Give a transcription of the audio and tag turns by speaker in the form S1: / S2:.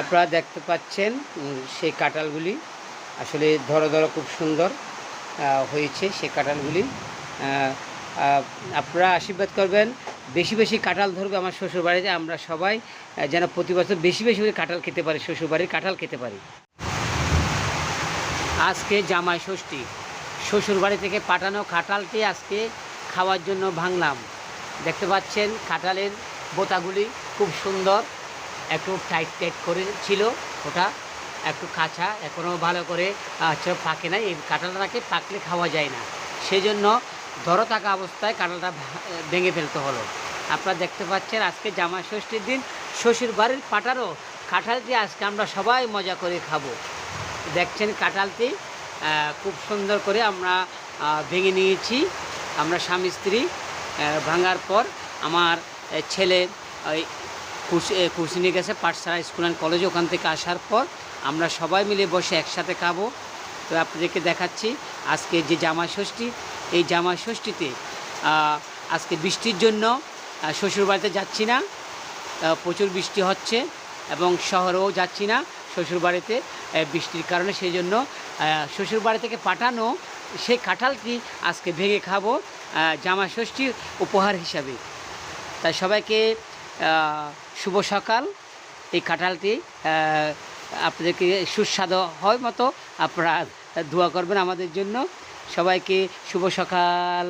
S1: আপনারা দেখতে পাচ্ছেন সেই কাঁঠালগুলি। আসলে ধরো ধরো খুব সুন্দর হয়েছে সেই আহ, আপনারা আশীর্বাদ করবেন বেশি বেশি কাঁঠাল ধরবে আমার শ্বশুরবাড়িতে আমরা সবাই যেন প্রতি বছর বেশি বেশি করে কাঁঠাল খেতে পারি শ্বশুরবাড়ির কাঁঠাল খেতে পারি। আজকে জামাই ষষ্ঠী। শ্বশুরবাড়ি থেকে পাঠানো কাঁঠালটি আজকে খাওয়ার জন্য ভাঙলাম। দেখতে পাচ্ছেন কাঁঠালের বোতাগুলি খুব সুন্দর। একটু টাইট টাইট করে ছিল ওটা, একটু কাঁচা এখনও ভালো করে আচ্ছা পাকে নাই, এই কাঁঠালটাকে পাকলে খাওয়া যায় না। সেই জন্য ধরো থাকা অবস্থায় কাঁঠালটা ভেঙে ফেলতে হলো। আপনারা দেখতে পাচ্ছেন আজকে জামাই ষষ্ঠীর দিন, শ্বশুর বাড়ির পাটারও কাঁঠালটি আজকে আমরা সবাই মজা করে খাব। দেখছেন কাঁঠালটি খুব সুন্দর করে আমরা ভেঙে নিয়েছি। আমরা স্বামী স্ত্রী ভাঙার পর আমার ছেলে কুর্সি নিয়ে গেছে পাঠশালা, স্কুল অ্যান্ড কলেজ ওখান থেকে আসার পর আমরা সবাই মিলে বসে একসাথে খাব। তো আপনাদেরকে দেখাচ্ছি আজকে যে জামা ষষ্ঠী, এই জামা ষষ্ঠীতে আজকে বৃষ্টির জন্য শ্বশুরবাড়িতে যাচ্ছি না প্রচুর বৃষ্টি হচ্ছে এবং শহরেও যাচ্ছি না শ্বশুরবাড়িতে বৃষ্টির কারণে সেই জন্য শ্বশুরবাড়ি থেকে পাঠানো সেই কাঁঠালটি আজকে ভেঙে খাব জামা ষষ্ঠীর উপহার হিসাবে। তাই সবাইকে শুভ সকাল। এই কাঁঠালটি আপনাদেরকে সুস্বাদু হয় মতো আপনারা দোয়া করবেন আমাদের জন্য। সবাইকে শুভ সকাল।